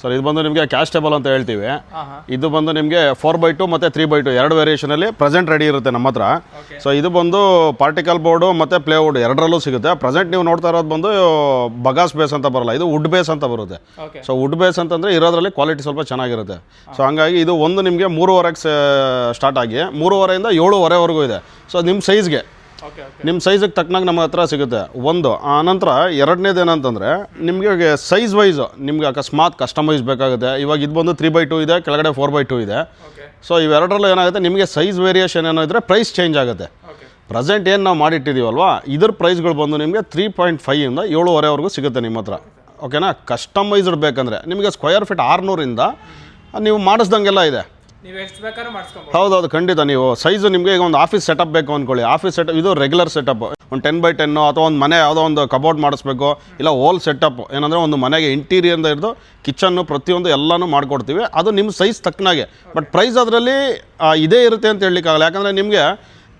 Sir ಇದು ಬಂದು ನಿಮಗೆ ಕ್ಯಾಶ್ ಟೇಬಲ್ ಅಂತ ಹೇಳ್ತೀವಿ. ಇದು ಬಂದು ನಿಮಗೆ ಫೋರ್ ಬೈ ಟು ಮತ್ತು ತ್ರೀ ಬೈ ಟು ಎರಡು ವೇರಿಯೇಷನಲ್ಲಿ ಪ್ರೆಸೆಂಟ್ ರೆಡಿ ಇರುತ್ತೆ ನಮ್ಮ ಹತ್ರ. ಸೊ ಇದು ಬಂದು ಪಾರ್ಟಿಕಲ್ ಬೋರ್ಡು ಮತ್ತು ಪ್ಲೇವುಡ್ ಎರಡರಲ್ಲೂ ಸಿಗುತ್ತೆ. ಪ್ರೆಸೆಂಟ್ ನೀವು ನೋಡ್ತಾ ಇರೋದು ಬಂದು ಬಗಾಸ್ ಬೇಸ್ ಅಂತ ಬರಲ್ಲ. ಇದು ವುಡ್ ಬೇಸ್ ಅಂತ ಬರುತ್ತೆ. ಸೊ ವುಡ್ ಬೇಸ್ ಅಂತಂದರೆ ಇರೋದ್ರಲ್ಲಿ ಕ್ವಾಲಿಟಿ ಸ್ವಲ್ಪ ಚೆನ್ನಾಗಿರುತ್ತೆ. ಸೊ ಹಂಗಾಗಿ ಇದು ಒಂದು ನಿಮಗೆ ಮೂರುವರೆಗೆ ಸ್ಟಾರ್ಟ್ ಆಗಿ ಮೂರುವರೆಯಿಂದ ಏಳುವರೆವರೆಗೂ ಇದೆ. ಸೊ ನಿಮ್ಮ ಸೈಜ್ಗೆ ನಿಮ್ಮ ಸೈಜಿಗೆ ತಕ್ಕನಾಗ ನಮ್ಮ ಹತ್ರ ಸಿಗುತ್ತೆ. ಒಂದು ಆನಂತರ ಎರಡನೇದು ಏನಂತಂದರೆ ನಿಮಗೆ ಸೈಜ್ ವೈಸ್ ನಿಮಗೆ ಅಕಸ್ಮಾತ್ ಕಸ್ಟಮೈಸ್ ಬೇಕಾಗುತ್ತೆ. ಇವಾಗ ಇದು ಬಂದು ತ್ರೀ ಬೈ ಟೂ ಇದೆ ಕೆಳಗಡೆ ಫೋರ್ ಬೈ ಟು ಇದೆ. ಸೊ ಇವೆರಡರಲ್ಲೂ ಏನಾಗುತ್ತೆ ನಿಮಗೆ ಸೈಜ್ ವೇರಿಯೇಷನ್ ಏನೋ ಇದ್ದರೆ ಪ್ರೈಸ್ ಚೇಂಜ್ ಆಗುತ್ತೆ. ಪ್ರೆಸೆಂಟ್ ಏನು ನಾವು ಮಾಡಿಟ್ಟಿದ್ದೀವಲ್ವಾ ಇದ್ರ ಪ್ರೈಸ್ಗಳು ಬಂದು ನಿಮಗೆ ತ್ರೀ ಪಾಯಿಂಟ್ ಫೈವಿಂದ ಏಳುವರೆವರೆಗೂ ಸಿಗುತ್ತೆ ನಿಮ್ಮ ಹತ್ರ. ಓಕೆನಾ ಕಸ್ಟಮೈಸ್ಡ್ ಬೇಕಂದರೆ ನಿಮಗೆ ಸ್ಕ್ವೇರ್ ಫೀಟ್ ಆರುನೂರಿಂದ ನೀವು ಮಾಡಿಸ್ದಂಗೆಲ್ಲ ಇದೆ. ಹೌದು ಹೌದೌದು, ಖಂಡಿತ ನೀವು ಸೈಜು ನಿಮಗೆ ಈಗ ಒಂದು ಆಫೀಸ್ ಸೆಟಪ್ ಬೇಕು ಅಂದ್ಕೊಳ್ಳಿ ಆಫೀಸ್ ಸೆಟಪ್ ಇದು ರೆಗ್ಯುಲರ್ ಸೆಟಪ್ ಒಂದು ಟೆನ್ ಬೈ ಟೆನ್ನು ಅಥವಾ ಒಂದು ಮನೆ ಯಾವುದೋ ಒಂದು ಕಬೋರ್ಡ್ ಮಾಡಿಸ್ಬೇಕು, ಇಲ್ಲ ಹೋಲ್ ಸೆಟಪ್ ಏನಂದರೆ ಒಂದು ಮನೆಗೆ ಇಂಟೀರಿಯರ್ದ ಹಿಡಿದು ಕಿಚನ್ನು ಪ್ರತಿಯೊಂದು ಎಲ್ಲನೂ ಮಾಡಿಕೊಡ್ತೀವಿ. ಅದು ನಿಮ್ಮ ಸೈಜ್ ತಕ್ಕನಾಗೆ. ಬಟ್ ಪ್ರೈಸ್ ಅದರಲ್ಲಿ ಇದೇ ಇರುತ್ತೆ ಅಂತ ಹೇಳಲಿಕ್ಕಾಗಲ್ಲ. ಯಾಕಂದರೆ ನಿಮಗೆ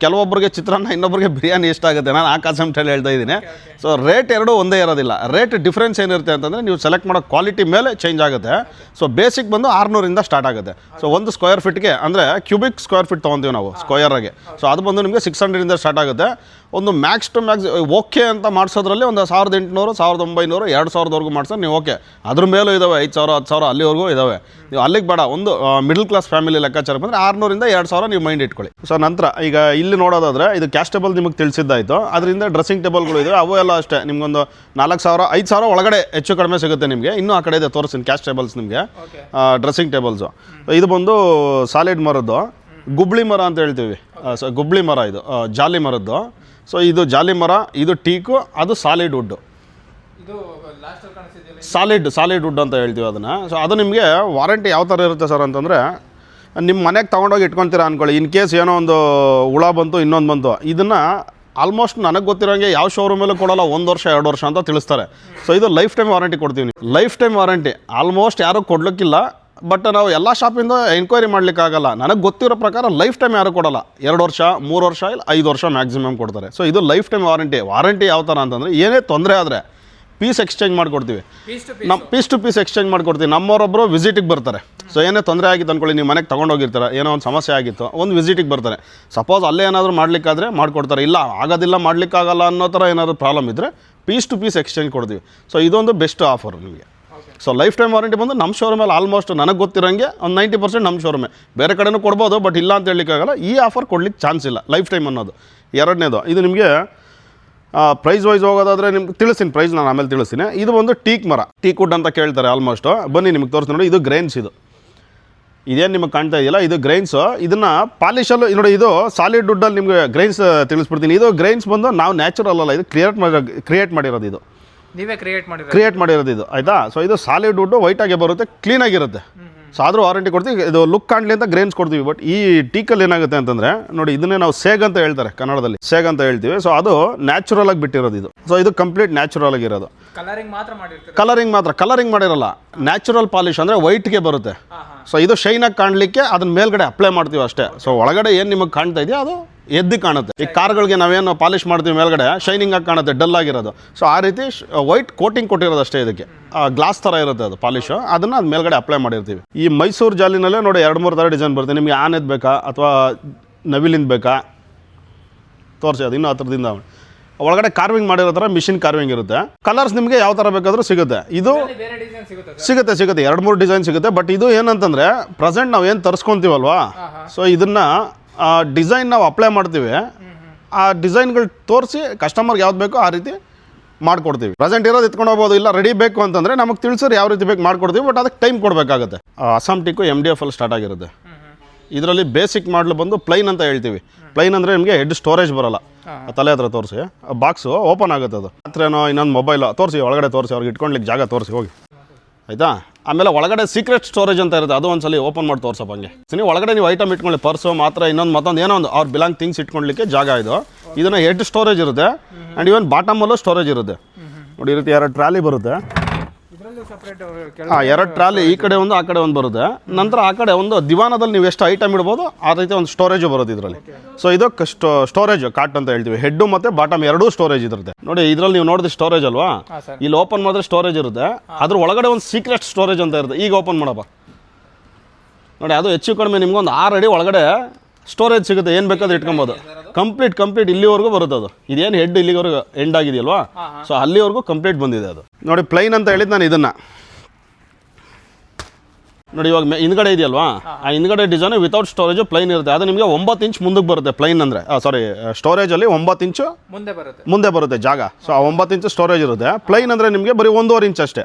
ಕೆಲವೊಬ್ಬರಿಗೆ ಚಿತ್ರಾನ್ನ ಇನ್ನೊಬ್ಬರಿಗೆ ಬಿರಿಯಾನಿ ಇಷ್ಟ ಆಗುತ್ತೆ. ನಾನು ಆ ಹೇಳಿ ಹೇಳ್ತಾ ಇದ್ದೀನಿ. ಸೊ ರೇಟ್ ಎರಡೂ ಒಂದೇ ಇರೋದಿಲ್ಲ. ರೇಟ್ ಡಿಫ್ರೆನ್ಸ್ ಏನಿರುತ್ತೆ ಅಂತಂದರೆ ನೀವು ಸೆಲೆಕ್ಟ್ ಮಾಡೋ ಕ್ವಾಲಿಟಿ ಮೇಲೆ ಚೇಂಜ್ ಆಗುತ್ತೆ. ಸೊ ಬೇಸಿಕ್ ಬಂದು ಆರುನೂರಿಂದ ಸ್ಟಾರ್ಟ್ ಆಗುತ್ತೆ. ಸೊ ಒಂದು ಸ್ಕ್ವೇರ್ ಫೀಟ್ಗೆ ಅಂದರೆ ಕ್ಯೂಬಿಕ್ ಸ್ಕ್ವೇರ್ ಫೀಟ್ ತೊಗೊತೀವಿ ನಾವು ಸ್ಕ್ವೇರಾಗೆ ಸೊ ಅದು ಬಂದು ನಿಮಗೆ ಸಿಕ್ಸ್ ಹಂಡ್ರೆಡಿಂದ ಸ್ಟಾರ್ಟ್ ಆಗುತ್ತೆ. ಒಂದು ಮ್ಯಾಕ್ಸ್ ಟು ಮ್ಯಾಕ್ಸ್ ಓಕೆ ಅಂತ ಮಾಡಿಸೋದ್ರಲ್ಲಿ ಒಂದು ಸಾವಿರದ ಎಂಟುನೂರು ಸಾವಿರದ ಒಂಬೈನೂರು ಎರಡು ಸಾವಿರದವರೆಗೂ ಮಾಡ್ಸೋದು ನೀವು ಓಕೆ ಅದ್ರ ಮೇಲೂ ಇದಾವೆ ಐದು ಸಾವಿರ ಹತ್ತು ಸಾವಿರ ಅಲ್ಲಿವರೆಗೂ ಇದಾವೆ. ನೀವು ಅಲ್ಲಿಗೆ ಬೇಡ ಒಂದು ಮಿಡಲ್ ಕ್ಲಾಸ್ ಫ್ಯಾಮಿಲಿ ಲೆಕ್ಕಾಚಾರ ಬಂದರೆ ಆರುನೂರಿಂದ ಎರಡು ಸಾವಿರ ನೀವು ಮೈಂಡ್ ಇಟ್ಕೊಳ್ಳಿ. ಸೊ ನಂತರ ಈಗ ಇಲ್ಲಿ ನೋಡೋದಾದ್ರೆ ಇದು ಕ್ಯಾಶ್ ಟೇಬಲ್ ನಿಮಗೆ ತಿಳಿಸಿದ್ದಾಯಿತು. ಅದರಿಂದ ಡ್ರೆಸ್ಸಿಂಗ್ ಟೇಬಲ್ಗಳು ಇದೆ. ಅವು ಎಲ್ಲ ಅಷ್ಟೇ. ನಿಮ್ಗೊಂದು ನಾಲ್ಕು ಸಾವಿರ ಐದು ಸಾವಿರ ಒಳಗಡೆ ಹೆಚ್ಚು ಕಡಿಮೆ ಸಿಗುತ್ತೆ ನಿಮಗೆ. ಇನ್ನೂ ಆ ಕಡೆ ಇದೆ ತೋರಿಸ್ತೀನಿ ಕ್ಯಾಶ್ ಟೇಬಲ್ಸ್ ನಿಮಗೆ. Dressing tables. ಇದು ಬಂದು ಸಾಲಿಡ್ ಮರದ್ದು. ಗುಬ್ಳಿ ಮರ ಅಂತ ಹೇಳ್ತೀವಿ. ಸೊ ಗುಬ್ಳಿ ಮರ ಇದು. ಜಾಲಿ ಮರದ್ದು. ಸೊ ಇದು ಜಾಲಿ ಮರ ಇದು ಟೀಕು ಅದು solid wood. Solid solid wood ಅಂತ ಹೇಳ್ತೀವಿ ಅದನ್ನು. ಸೊ ಅದು ನಿಮಗೆ ವಾರಂಟಿ ಯಾವ ಥರ ಇರುತ್ತೆ ಸರ್ ಅಂತಂದರೆ ನಿಮ್ಮ ಮನೆಗೆ ತೊಗೊಂಡೋಗಿ ಇಟ್ಕೊತೀರಾ ಅಂದ್ಕೊಳ್ಳಿ ಇನ್ ಕೇಸ್ ಏನೋ ಒಂದು ಹುಳ ಬಂತು, ಇನ್ನೊಂದು ಬಂತು. ಇದನ್ನು ಆಲ್ಮೋಸ್ಟ್ ನನಗೆ ಗೊತ್ತಿರೋಂಗೆ ಯಾವ ಶೋರೂಮಲ್ಲೂ ಕೊಡೋಲ್ಲ, ಒಂದು ವರ್ಷ, ಎರಡು ವರ್ಷ ಅಂತ ತಿಳಿಸ್ತಾರೆ. ಸೊ ಇದು ಲೈಫ್ ಟೈಮ್ ವಾರಂಟಿ ಕೊಡ್ತೀವಿ ಲೈಫ್ ಟೈಮ್ ವಾರಂಟಿ ಆಲ್ಮೋಸ್ಟ್ ಯಾರೂ ಕೊಡ್ಲಿಕ್ಕಿಲ್ಲ ಬಟ್ ನಾವು ಎಲ್ಲ ಶಾಪಿಂದ ಎನ್ಕ್ವೈರಿ ಮಾಡಲಿಕ್ಕಾಗಲ್ಲ ನನಗೆ ಗೊತ್ತಿರೋ ಪ್ರಕಾರ ಲೈಫ್ ಟೈಮ್ ಯಾರು ಕೊಡಲ್ಲ. ಎರಡು ವರ್ಷ, ಮೂರು ವರ್ಷ, ಇಲ್ಲ ಐದು ವರ್ಷ ಮ್ಯಾಕ್ಸಿಮಮ್ ಕೊಡ್ತಾರೆ. ಸೊ ಇದು ಲೈಫ್ ಟೈಮ್ ವಾರಂಟಿ ವಾರಂಟಿ ಯಾವ ಥರ ಅಂತಂದರೆ, ಏನೇ ತೊಂದರೆ ಆದರೆ ಪೀಸ್ ಎಕ್ಸ್ಚೇಂಜ್ ಮಾಡಿಕೊಡ್ತೀವಿ. ನಮ್ಮ ಪೀಸ್. ಟು ಪೀಸ್ ಎಕ್ಸ್ಚೇಂಜ್ ಮಾಡಿಕೊಡ್ತೀವಿ. ನಮ್ಮವರೊಬ್ಬರು ವಿಸಿಟಿಗೆ ಬರ್ತಾರೆ. ಸೊ ಏನೇ ತೊಂದರೆ ಆಗಿತ್ತು ಅಂದ್ಕೊಳ್ಳಿ ನೀವು ಮನೆಗೆ ತೊಗೊಂಡೋಗಿರ್ತಾರೆ ಏನೋ ಒಂದು ಸಮಸ್ಯೆ ಆಗಿತ್ತು ಒಂದು ವಿಸಿಟಿಗೆ ಬರ್ತಾರೆ. ಸಪೋಸ್ ಅಲ್ಲೇ ಏನಾದರೂ ಮಾಡಲಿಕ್ಕಾದ್ರೆ ಮಾಡಿಕೊಡ್ತಾರೆ. ಇಲ್ಲ ಆಗೋದಿಲ್ಲ ಮಾಡಲಿಕ್ಕಾಗಲ್ಲ ಅನ್ನೋ ಥರ ಏನಾದರೂ ಪ್ರಾಬ್ಲಮ್ ಇದ್ದರೆ ಪೀಸ್ ಟು ಪೀಸ್ ಎಕ್ಸ್ಚೇಂಜ್ ಕೊಡ್ತೀವಿ. ಸೊ ಇದೊಂದು ಬೆಸ್ಟ್ ಆಫರ್ ನಿಮಗೆ. ಸೊ ಲೈಫ್ ಟೈಮ್ ವಾರಂಟಿ ಬಂದು ನಮ್ಮ ಶೋರೂಮಲ್ಲಿ ಆಲ್ಮೋಸ್ಟ್ ನನಗೆ ಗೊತ್ತಿರೋಂಗೆ ಒಂದು ನೈಂಟಿ ಪರ್ಸೆಂಟ್ ನಮ್ಮ ಶೋರೂಮೇ ಬೇರೆ ಕಡೆನೂ ಕೊಡ್ಬೋದು ಬಟ್ ಇಲ್ಲ ಅಂತ ಹೇಳಲಿಕ್ಕಾಗಲ್ಲ. ಈ ಆಫರ್ ಕೊಡ್ಲಿಕ್ಕೆ ಚಾನ್ಸ್ ಇಲ್ಲ ಲೈಫ್ ಟೈಮ್ ಅನ್ನೋದು. ಎರಡನೇದು ಇದು ನಿಮಗೆ ಪ್ರೈಸ್ ವೈಸ್ ಹೋಗೋದಾದ್ರೆ ನಿಮ್ಗೆ ತಿಳಿಸ್ತೀನಿ ಪ್ರೈಸ್ ನಾನು ಆಮೇಲೆ ತಿಳಿಸ್ತೀನಿ. ಇದು ಒಂದು ಟೀಕ್ ಮರ. ಟೀಕ್ ವುಡ್ ಅಂತ ಕೇಳ್ತಾರೆ ಆಲ್ಮೋಸ್ಟ್ ಬನ್ನಿ ನಿಮ್ಗೆ ತೋರಿಸ್ತೀನಿ ನೋಡಿ ಇದು ಗ್ರೈನ್ಸ್ ಇದು. ಇದೇನು ನಿಮಗೆ ಕಾಣ್ತಾ ಇದೆಯಲ್ಲ ಇದು ಗ್ರೈನ್ಸು ಇದನ್ನು ಪಾಲಿಶಲ್ಲೂ ನೋಡಿ ಇದು ಸಾಲಿಡ್ ವುಡ್ಡಲ್ಲಿ ನಿಮಗೆ ಗ್ರೈನ್ಸ್ ತಿಳಿಸ್ಬಿಡ್ತೀನಿ. ಇದು ಗ್ರೈನ್ಸ್ ಬಂದು ನಾವು ನ್ಯಾಚುರಲ್ ಅಲ್ಲ ಇದು ಕ್ರಿಯೇಟ್ ಮಾಡಿ ಕ್ರಿಯೇಟ್ ಮಾಡಿರೋದು ಇದು. ನೀವೇ ಕ್ರಿಯೇಟ್ ಮಾಡಿ ಕ್ರಿಯೇಟ್ ಮಾಡಿರೋದು ಇದು ಆಯಿತಾ? ಸೊ ಇದು ಸಾಲಿಡ್ ವುಡ್ಡು ವೈಟಾಗೆ ಬರುತ್ತೆ ಕ್ಲೀನಾಗಿರುತ್ತೆ ಸೊ ಆದರೂ ವಾರಂಟಿ ಕೊಡ್ತೀವಿ. ಇದು ಲುಕ್ ಕಾಣಲಿ ಅಂತ ಗ್ರೇನ್ಸ್ ಕೊಡ್ತೀವಿ. ಬಟ್ ಈ ಟೀಕಲ್ಲಿ ಏನಾಗುತ್ತೆ ಅಂತಂದರೆ ನೋಡಿ ಇದನ್ನೇ ನಾವು ಸೇಗ್ ಅಂತ ಹೇಳ್ತಾರೆ ಕನ್ನಡದಲ್ಲಿ. ಸೇಗ್ ಅಂತ ಹೇಳ್ತೀವಿ. ಸೊ ಅದು ನ್ಯಾಚುರಲ್ ಆಗಿ ಬಿಟ್ಟಿರೋದು ಇದು. ಸೊ ಇದು ಕಂಪ್ಲೀಟ್ ನ್ಯಾಚುರಲ್ ಆಗಿರೋದು ಕಲರಿಂಗ್ ಮಾತ್ರ ಕಲರಿಂಗ್ ಮಾತ್ರ. ಕಲರಿಂಗ್ ಮಾಡಿರಲ್ಲ. ನ್ಯಾಚುರಲ್ ಪಾಲಿಶ್ ಅಂದರೆ ವೈಟ್ಗೆ ಬರುತ್ತೆ. ಸೊ ಇದು ಶೈನಾಗಿ ಕಾಣಲಿಕ್ಕೆ ಅದನ್ನ ಮೇಲ್ಗಡೆ ಅಪ್ಲೈ ಮಾಡ್ತೀವಿ ಅಷ್ಟೇ. ಸೊ ಒಳಗಡೆ ಏನು ನಿಮಗೆ ಕಾಣ್ತಾ ಇದೆಯಾ ಅದು ಎದ್ದು ಕಾಣುತ್ತೆ. ಈ ಕಾರ್ಗಳಿಗೆ ನಾವೇನು ಪಾಲಿಶ್ ಮಾಡ್ತೀವಿ ಮೇಲ್ಗಡೆ? ಶೈನಿಂಗ್ ಆಗಿ ಕಾಣುತ್ತೆ ಡಲ್ ಆಗಿರೋದು. ಸೊ ಆ ರೀತಿ ವೈಟ್ ಕೋಟಿಂಗ್ ಕೊಟ್ಟಿರೋದು ಅಷ್ಟೇ ಇದಕ್ಕೆ. ಗ್ಲಾಸ್ ಥರ ಇರುತ್ತೆ ಅದು ಪಾಲಿಶು. ಅದನ್ನು ಅದು ಮೇಲ್ಗಡೆ ಅಪ್ಲೈ ಮಾಡಿರ್ತೀವಿ. ಈ ಮೈಸೂರು ಜಾಲಿನಲ್ಲೇ ನೋಡಿ ಎರಡು ಮೂರು ಥರ ಡಿಸೈನ್ ಬರುತ್ತೆ. ನಿಮಗೆ ಆನೆದ್ ಬೇಕಾ? ಅಥವಾ ನವಿಲಿಂದ ಬೇಕಾ? ತೋರಿಸಿ ಅದು ಇನ್ನೂ ಹತ್ರದಿಂದ ಒಳಗಡೆ ಕಾರ್ವಿಂಗ್ ಮಾಡಿರೋ ಥರ ಮಿಷಿನ್ ಕಾರ್ವಿಂಗ್ ಇರುತ್ತೆ. ಕಲರ್ಸ್ ನಿಮಗೆ ಯಾವ ಥರ ಬೇಕಾದರೂ ಸಿಗುತ್ತೆ. ಇದು ಸಿಗುತ್ತೆ ಸಿಗುತ್ತೆ ಎರಡು ಮೂರು ಡಿಸೈನ್ ಸಿಗುತ್ತೆ. ಬಟ್ ಇದು ಏನಂತಂದರೆ ಪ್ರೆಸೆಂಟ್ ನಾವು ಏನು ತರ್ಸ್ಕೊಂತೀವಲ್ವಾ? ಸೊ ಇದನ್ನು ಡಿಸೈನ್ ನಾವು ಅಪ್ಲೈ ಮಾಡ್ತೀವಿ. ಆ ಡಿಸೈನ್ಗಳು ತೋರಿಸಿ ಕಸ್ಟಮರ್ಗೆ ಯಾವ್ದು ಬೇಕೋ ಆ ರೀತಿ ಮಾಡ್ಕೊಡ್ತೀವಿ. ಪ್ರೆಸೆಂಟ್ ಇರೋದು ಎತ್ಕೊಂಡು ಹೋಗ್ಬೋದು ಇಲ್ಲ ರೆಡಿ ಬೇಕು ಅಂತಂದರೆ ನಮಗೆ ತಿಳಿಸೋರು ಯಾವ ರೀತಿ ಬೇಕು ಮಾಡ್ಕೊಡ್ತೀವಿ ಬಟ್ ಅದಕ್ಕೆ ಟೈಮ್ ಕೊಡಬೇಕಾಗುತ್ತೆ. Assam teak M D F ಅಲ್ಲಿ ಸ್ಟಾರ್ಟ್ ಆಗಿರುತ್ತೆ. ಇದರಲ್ಲಿ ಬೇಸಿಕ್ ಮಾಡಲು ಬಂದು ಪ್ಲೈನ್ ಅಂತ ಹೇಳ್ತೀವಿ. ಪ್ಲೈನ್ ಅಂದರೆ ನಿಮಗೆ ಹೆಡ್ ಸ್ಟೋರೇಜ್ ಬರಲ್ಲ. ಆ ತಲೆ ಹತ್ರ ತೋರಿಸಿ. ಬಾಕ್ಸು ಓಪನ್ ಆಗುತ್ತೆ ಅದು. ಹತ್ರನೋ ಇನ್ನೊಂದು ಮೊಬೈಲ್ ತೋರಿಸಿ, ಒಳಗಡೆ ತೋರಿಸಿ, ಅವ್ರಿಗೆ ಇಟ್ಕೊಳ್ಲಿಕ್ಕೆ ಜಾಗ ತೋರಿಸಿ ಹೋಗಿ. ಆಯಿತಾ? ಆಮೇಲೆ ಒಳಗಡೆ ಸೀಕ್ರೆಟ್ ಸ್ಟೋರೇಜ್ ಅಂತ ಇರುತ್ತೆ, ಅದು ಒಂದ್ಸಲಿ ಓಪನ್ ಮಾಡಿ ತೋರ್ಸಪ್ಪ ಹಂಗೆ. ಸರಿ ಒಳಗಡೆ ನೀವು ಐಟಮ್ ಇಟ್ಕೊಳ್ಳಿ ಪರ್ಸು ಮಾತ್ರ, ಇನ್ನೊಂದು ಮತ್ತೊಂದು ಏನೋ ಒಂದು ಅವ್ರ ಬಿಲಾಂಗ್ ಥಿಂಗ್ಸ್ ಇಟ್ಕೊಳ್ಳಿಕ್ಕೆ ಜಾಗ ಇದು. ಇದನ್ನು ಹೆಡ್ ಸ್ಟೋರೇಜ್ ಇರುತ್ತೆ ಆ್ಯಂಡ್ ಇವನ್ ಬಾಟಮಲ್ಲೂ ಸ್ಟೋರೇಜ್ ಇರುತ್ತೆ. ನೋಡಿ, ಈ ರೀತಿ ಎರಡು ಟ್ರಾಲಿ ಬರುತ್ತೆ. ಹಾಂ ಎರಡು ಟ್ರಾಲಿ ಈ ಕಡೆ ಒಂದು ಆ ಕಡೆ ಒಂದು ಬರುತ್ತೆ. ನಂತರ ಆ ಕಡೆ ಒಂದು ದಿವಾನದಲ್ಲಿ ನೀವು ಎಷ್ಟು ಐಟಮ್ ಇಡ್ಬೋದು ಆ ರೀತಿ ಒಂದು ಸ್ಟೋರೇಜು ಬರುತ್ತೆ ಇದರಲ್ಲಿ. ಸೊ ಇದು ಸ್ಟೋರೇಜ್ ಕಾಟ್ ಅಂತ ಹೇಳ್ತೀವಿ. ಹೆಡ್ಡು ಮತ್ತು ಬಾಟಮ್ ಎರಡೂ ಸ್ಟೋರೇಜ್ ಇರುತ್ತೆ. ನೋಡಿ ಇದರಲ್ಲಿ ನೀವು ನೋಡಿದ್ರೆ ಸ್ಟೋರೇಜ್ ಅಲ್ವಾ? ಇಲ್ಲಿ ಓಪನ್ ಮಾಡಿದ್ರೆ ಸ್ಟೋರೇಜ್ ಇರುತ್ತೆ. ಅದ್ರ ಒಳಗಡೆ ಒಂದು ಸೀಕ್ರೆಟ್ ಸ್ಟೋರೇಜ್ ಅಂತ ಇರುತ್ತೆ. ಈಗ ಓಪನ್ ಮಾಡಪ್ಪ. ನೋಡಿ ಅದು ಹೆಚ್ಚು ಕಡಿಮೆ ನಿಮ್ಗೆ ಒಂದು ಆರು ಅಡಿ ಒಳಗಡೆ ಸ್ಟೋರೇಜ್ ಸಿಗುತ್ತೆ ಏನು ಬೇಕಾದ್ರೆ ಇಟ್ಕೊಬೋದು. ಕಂಪ್ಲೀಟ್ ಕಂಪ್ಲೀಟ್ ಇಲ್ಲಿವರೆಗೂ ಬರುತ್ತೆ ಅದು. ಇದೇನು ಹೆಡ್ ಇಲ್ಲಿವರೆಗೂ ಎಂಡ್ ಆಗಿದೆಯಲ್ವಾ? ಸೊ ಅಲ್ಲಿವರೆಗೂ ಕಂಪ್ಲೀಟ್ ಬಂದಿದೆ ಅದು. ನೋಡಿ ಪ್ಲೈನ್ ಅಂತ ಹೇಳಿದ್ದು ನಾನು ಇದನ್ನು. ನೋಡಿ ಇವಾಗ ಹಿಂದ್ಗಡೆ ಇದೆಯಲ್ವಾ? ಆ ಹಿಂದ್ಗಡೆ ಡಿಸೈನ್ ವಿತೌಟ್ ಸ್ಟೋರೇಜ್ ಪ್ಲೈನ್ ಇರುತ್ತೆ. ಅದು ನಿಮಗೆ ಒಂಬತ್ತು ಇಂಚ್ ಮುಂದಕ್ಕೆ ಬರುತ್ತೆ ಪ್ಲೈನ್ ಅಂದರೆ. ಸಾರಿ ಸ್ಟೋರೇಜಲ್ಲಿ ಒಂಬತ್ತು ಇಂಚು ಮುಂದೆ ಬರುತ್ತೆ. ಮುಂದೆ ಬರುತ್ತೆ ಜಾಗ. ಸೊ ಆ ಒಂಬತ್ತು ಇಂಚು ಸ್ಟೋರೇಜ್ ಇರುತ್ತೆ. ಪ್ಲೈನ್ ಅಂದರೆ ನಿಮಗೆ ಬರೀ ಒಂದೂವರೆ ಇಂಚ್ ಅಷ್ಟೇ.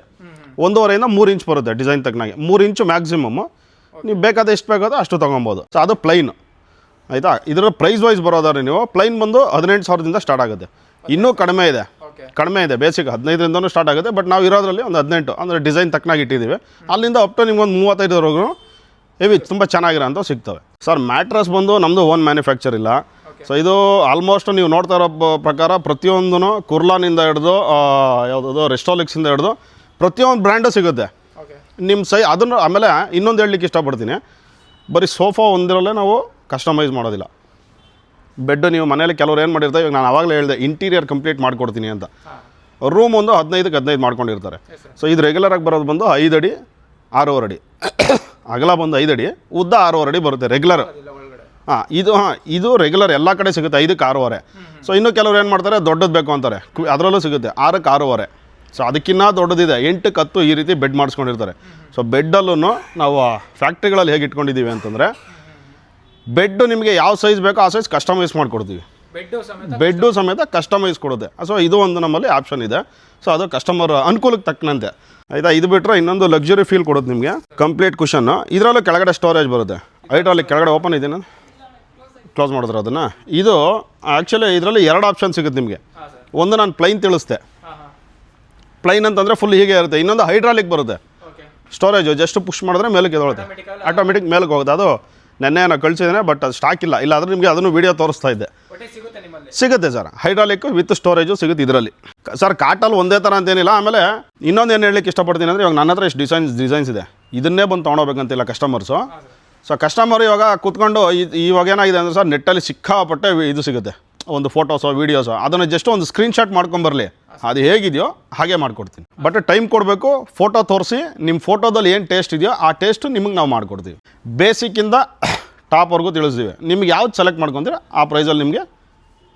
ಒಂದೂವರೆಯಿಂದ ಮೂರು ಇಂಚ್ ಬರುತ್ತೆ ಡಿಸೈನ್ ತಕ್ಕನಾಗೆ. ಮೂರು ಇಂಚು ಮ್ಯಾಕ್ಸಿಮಮ್ ನೀವು ಬೇಕಾದ ಎಷ್ಟು ಬೇಕಾದೋ ಅಷ್ಟು ತೊಗೊಬೋದು. ಸೊ ಅದು ಪ್ಲೈನ್ ಆಯಿತಾ? ಇದರ ಪ್ರೈಸ್ ವೈಸ್ ಬರೋದಾದ್ರೆ ನೀವು ಪ್ಲೈನ್ ಬಂದು ಹದಿನೆಂಟು ಸಾವಿರದಿಂದ ಸ್ಟಾರ್ಟ್ ಆಗುತ್ತೆ. ಇನ್ನೂ ಕಡಿಮೆ ಇದೆ. ಕಡಿಮೆ ಇದೆ. ಬೇಸಿಕ್ ಹದಿನೈದರಿಂದನೂ ಸ್ಟಾರ್ಟ್ ಆಗುತ್ತೆ ಬಟ್ ನಾವು ಇರೋದ್ರಲ್ಲಿ ಒಂದು ಹದಿನೆಂಟು. ಅಂದರೆ ಡಿಸೈನ್ ತಕ್ಕನಾಗಿ ಇಟ್ಟಿದ್ದೀವಿ. ಅಲ್ಲಿಂದ ಅಪ್ ಟು ನಿಮ್ಗೆ ಒಂದು ಮೂವತ್ತೈದರವರೆಗೂ ಹೆವಿ ತುಂಬ ಚೆನ್ನಾಗಿರೋ ಅಂತ ಸಿಗ್ತವೆ. ಸರ್ ಮ್ಯಾಟ್ರಸ್ ಬಂದು ನಮ್ಮದು ಓನ್ ಮ್ಯಾನುಫ್ಯಾಕ್ಚರ್ ಇಲ್ಲ. ಸೊ ಇದು ಆಲ್ಮೋಸ್ಟ್ ನೀವು ನೋಡ್ತಾ ಇರೋ ಪ್ರಕಾರ ಪ್ರತಿಯೊಂದೂ ಕುರ್ಲಾನಿಂದ ಹಿಡಿದು ಯಾವುದದು ರೆಸ್ಟೋಲಿಕ್ಸಿಂದ ಹಿಡಿದು ಪ್ರತಿಯೊಂದು ಬ್ರ್ಯಾಂಡು ಸಿಗುತ್ತೆ. ನಿಮ್ಮ ಸೈ ಅದನ್ನು ಆಮೇಲೆ ಇನ್ನೊಂದು ಹೇಳಲಿಕ್ಕೆ ಇಷ್ಟಪಡ್ತೀನಿ. ಬರೀ ಸೋಫಾ ಒಂದಿರಲ್ಲೇ ನಾವು ಕಸ್ಟಮೈಸ್ ಮಾಡೋದಿಲ್ಲ. ಬೆಡ್ ನೀವು ಮನೇಲಿ ಕೆಲವ್ರು ಏನು ಮಾಡಿರ್ತಾರೆ ಇವಾಗ ನಾನು ಆವಾಗಲೇ ಹೇಳಿದೆ ಇಂಟೀರಿಯರ್ ಕಂಪ್ಲೀಟ್ ಮಾಡಿಕೊಡ್ತೀನಿ ಅಂತ. ರೂಮ್ ಒಂದು ಹದಿನೈದಕ್ಕೆ ಹದಿನೈದು ಮಾಡ್ಕೊಂಡಿರ್ತಾರೆ. ಸೊ ಇದು ರೆಗ್ಯುಲರ್ ಆಗಿ ಬರೋದು ಬಂದು ಐದು ಅಡಿ ಆರೂವರೆ ಅಡಿ. ಅಗಲ ಬಂದು ಐದು ಅಡಿ ಉದ್ದ ಆರೂವರೆ ಅಡಿ ಬರುತ್ತೆ ರೆಗ್ಯುಲರ್ ಹಾಂ ಇದು ಹಾಂ ಇದು ರೆಗ್ಯುಲರ್ ಎಲ್ಲ ಕಡೆ ಸಿಗುತ್ತೆ ಐದಕ್ಕೆ ಆರೂವರೆ. ಸೊ ಇನ್ನು ಕೆಲವ್ರು ಏನು ಮಾಡ್ತಾರೆ ದೊಡ್ಡದು ಬೇಕು ಅಂತಾರೆ. ಅದರಲ್ಲೂ ಸಿಗುತ್ತೆ ಆರಕ್ಕೆ ಆರೂವರೆ. ಸೊ ಅದಕ್ಕಿಂತ ದೊಡ್ಡದಿದೆ ಎಂಟಕ್ಕೆ ಹತ್ತು ಈ ರೀತಿ ಬೆಡ್ ಮಾಡಿಸ್ಕೊಂಡಿರ್ತಾರೆ. ಸೊ ಬೆಡ್ಡಲ್ಲೂ ನಾವು ಫ್ಯಾಕ್ಟ್ರಿಗಳಲ್ಲಿ ಹೇಗೆ ಇಟ್ಕೊಂಡಿದ್ದೀವಿ ಅಂತಂದರೆ ಬೆಡ್ಡು ನಿಮಗೆ ಯಾವ ಸೈಜ್ ಬೇಕೋ ಆ ಸೈಜ್ ಕಸ್ಟಮೈಸ್ ಮಾಡಿಕೊಡ್ತೀವಿ. ಬೆಡ್ಡು ಸಮೇತ ಕಸ್ಟಮೈಸ್ ಕೊಡುತ್ತೆ. ಸೊ ಇದು ಒಂದು ನಮ್ಮಲ್ಲಿ ಆಪ್ಷನ್ ಇದೆ. ಸೊ ಅದು ಕಸ್ಟಮರ್ ಅನುಕೂಲಕ್ಕೆ ತಕ್ಕನಂತೆ. ಆಯಿತಾ? ಇದು ಬಿಟ್ಟರೆ ಇನ್ನೊಂದು ಲಕ್ಸುರಿ ಫೀಲ್ ಕೊಡುತ್ತೆ ನಿಮಗೆ. ಕಂಪ್ಲೀಟ್ ಕುಷನ್ನು ಇದರಲ್ಲೂ ಕೆಳಗಡೆ ಸ್ಟೋರೇಜ್ ಬರುತ್ತೆ. ಐಟ್ರಲ್ಲಿ ಕೆಳಗಡೆ ಓಪನ್ ಇದೆಯಾ ಕ್ಲೋಸ್ ಮಾಡಿದ್ರೆ ಅದನ್ನು. ಇದು ಆ್ಯಕ್ಚುಲಿ ಇದರಲ್ಲಿ ಎರಡು ಆಪ್ಷನ್ ಸಿಗುತ್ತೆ ನಿಮಗೆ. ಒಂದು ನಾನು ಪ್ಲೈನ್ ತಿಳಿಸ್ದೆ ಪ್ಲೈನ್ ಅಂತಂದರೆ ಫುಲ್ ಹೀಗೆ ಇರುತ್ತೆ. ಇನ್ನೊಂದು ಹೈಡ್ರಾಲಿಕ್ ಬರುತ್ತೆ. ಸ್ಟೋರೇಜು ಜಸ್ಟ್ ಪುಷ್ ಮಾಡಿದ್ರೆ ಮೇಲಕ್ಕೆ ಎದೊಳುತ್ತೆ ಆಟೋಮೆಟಿಕ್ ಮೇಲಕ್ಕೆ ಹೋಗುತ್ತೆ. ಅದು ನೆನ್ನೆ ನಾನು ಕಳಿಸಿದ್ದೇನೆ ಬಟ್ ಅದು ಸ್ಟಾಕ್ ಇಲ್ಲ. ಇಲ್ಲ ಆದರೆ ನಿಮಗೆ ಅದನ್ನು ವೀಡಿಯೋ ತೋರಿಸ್ತಾ ಇದ್ದೆ. ಸಿಗುತ್ತೆ ಸರ್ ಹೈಡ್ರಾಲಿಕ್ ವಿತ್ ಸ್ಟೋರೇಜು ಸಿಗುತ್ತೆ ಇದರಲ್ಲಿ. ಸರ್ ಕಾಟಲ್ಲಿ ಒಂದೇ ಥರ ಅಂತೇನಿಲ್ಲ ಆಮೇಲೆ ಇನ್ನೊಂದು ಏನು ಹೇಳಲಿಕ್ಕೆ ಇಷ್ಟಪಡ್ತೀನಿ ಅಂದರೆ ಇವಾಗ ನನ್ನ ಹತ್ರ ಎಷ್ಟು ಡಿಸೈನ್ಸ್ ಡಿಸೈನ್ಸ್ ಇದೆ. ಇದನ್ನೇ ಬಂದು ತೊಗೊಬೇಕಂತಿಲ್ಲ ಕಸ್ಟಮರ್ಸು ಸೊ ಕಸ್ಟಮರ್ ಇವಾಗ ಕೂತ್ಕೊಂಡು ಇವಾಗ ಏನಾಗಿದೆ ಅಂದರೆ ಸರ್ ನೆಟ್ಟಲ್ಲಿ ಸಿಕ್ಕಾಪಟ್ಟೆ ಇದು ಸಿಗುತ್ತೆ. ಒಂದು ಫೋಟೋಸೋ ವೀಡಿಯೋಸೋ ಅದನ್ನು ಜಸ್ಟ್ ಒಂದು ಸ್ಕ್ರೀನ್ಶಾಟ್ ಮಾಡ್ಕೊಂಬರಲಿ. ಅದು ಹೇಗಿದೆಯೋ ಹಾಗೆ ಮಾಡಿಕೊಡ್ತೀನಿ. ಬಟ್ ಟೈಮ್ ಕೊಡಬೇಕು ಫೋಟೋ ತೋರಿಸಿ ನಿಮ್ಮ ಫೋಟೋದಲ್ಲಿ ಏನು ಟೇಸ್ಟ್ ಇದೆಯೋ ಆ ಟೇಸ್ಟು ನಿಮಗೆ ನಾವು ಮಾಡಿಕೊಡ್ತೀವಿ. ಬೇಸಿಕ್ಕಿಂದ ಟಾಪ್ವರೆಗೂ ತಿಳಿಸ್ತೀವಿ. ನಿಮ್ಗೆ ಯಾವ್ದು ಸೆಲೆಕ್ಟ್ ಮಾಡ್ಕೊಂತೀರ, ಆ ಪ್ರೈಸಲ್ಲಿ ನಿಮಗೆ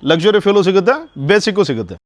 ಲಕ್ಸುರಿ ಫೀಲು ಸಿಗುತ್ತೆ ಬೇಸಿಕ್ಕೂ ಸಿಗುತ್ತೆ.